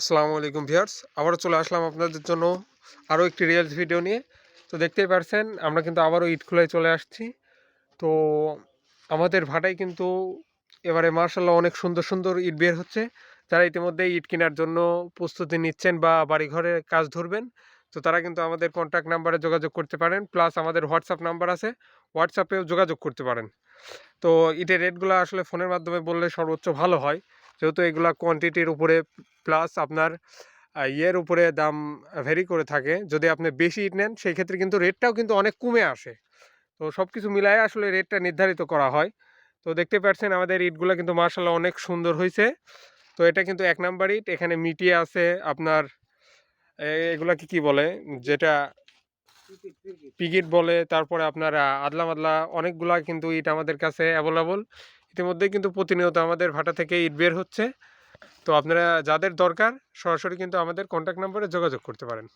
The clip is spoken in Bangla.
আসসালামু আলাইকুম ভিউয়ার্স। আবারও চলে আসলাম আপনাদের জন্য আরও একটি রিলস ভিডিও নিয়ে। তো দেখতেই পারছেন, আমরা কিন্তু আবারও ঈদ খোলায় চলে আসছি। তো আমাদের ভাটায় কিন্তু এবারে মার্শাল্লাহ অনেক সুন্দর সুন্দর ইট বের হচ্ছে। যারা ইতিমধ্যে ইট কেনার জন্য প্রস্তুতি নিচ্ছেন বা বাড়িঘরে কাজ ধরবেন, তো তারা কিন্তু আমাদের কন্ট্যাক্ট নাম্বারে যোগাযোগ করতে পারেন। প্লাস আমাদের হোয়াটসঅ্যাপ নাম্বার আছে হোয়াটসঅ্যাপেও যোগাযোগ করতে পারেন। তো ইটের রেটগুলো আসলে ফোনের মাধ্যমে বললে সর্বোচ্চ ভালো হয়। যেহেতু এগুলা কোয়ান্টিটির উপরে প্লাস আপনার ইয়ের উপরে দাম ভেরি করে থাকে, যদি আপনি বেশি ইট নেন, সেই ক্ষেত্রে কিন্তু রেটটাও কিন্তু অনেক কমে আসে। তো সব কিছু মিলায় আসলে রেটটা নির্ধারিত করা হয়। তো দেখতে পাচ্ছেন আমাদের ইটগুলো কিন্তু মার্শাল্লাহ অনেক সুন্দর হয়েছে তো এটা কিন্তু এক নাম্বার ইট এখানে মিটিয়ে আছে আপনার এগুলাকে কি বলে? যেটা পিগিট বলে, তারপরে আপনার আদলা মাদলা অনেকগুলা কিন্তু ইট আমাদের কাছে অ্যাভেলেবল ইতিমধ্যে কিন্তু প্রতিনিয়ত আমাদের ভাটা থেকে ইট বের হচ্ছে। তো আপনারা যাদের দরকার, সরাসরি কিন্তু আমাদের কন্ট্যাক্ট নাম্বারে যোগাযোগ করতে পারেন।